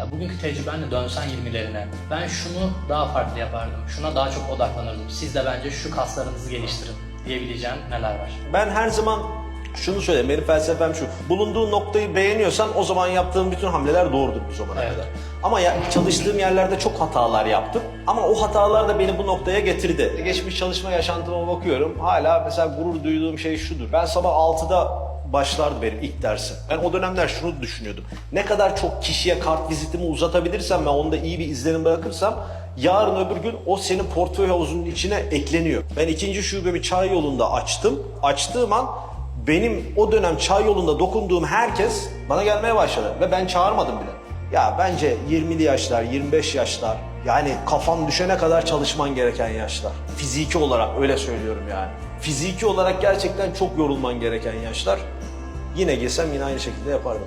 Ya Bugünkü tecrübenle dönsen 20'lerine ben şunu daha farklı yapardım, şuna daha çok odaklanırdım. Siz de bence şu kaslarınızı geliştirin diyebileceğim neler var? Ben her zaman şunu söyleyeyim, benim felsefem şu. Bulunduğun noktayı beğeniyorsan o zaman yaptığın bütün hamleler doğrudur bu zamana Evet. kadar. Ama ya, çalıştığım yerlerde çok hatalar yaptım. Ama o hatalar da beni bu noktaya getirdi. Geçmiş çalışma yaşantıma bakıyorum. Hala mesela gurur duyduğum şey şudur. Ben sabah 6'da başlardı benim ilk dersim. Ben o dönemler şunu düşünüyordum. Ne kadar çok kişiye kart vizitimi uzatabilirsem ve onda iyi bir izlenim bırakırsam yarın öbür gün o senin portföy havuzunun içine ekleniyor. Ben ikinci şubemi çay yolunda açtım. Açtığım an benim o dönem çay yolunda dokunduğum herkes bana gelmeye başladı ve ben çağırmadım bile. Ya bence 20'li yaşlar, 25 yaşlar yani kafan düşene kadar çalışman gereken yaşlar. Fiziki olarak öyle söylüyorum yani. Fiziki olarak gerçekten çok yorulman gereken yaşlar. Yine girsem yine aynı şekilde yapardım.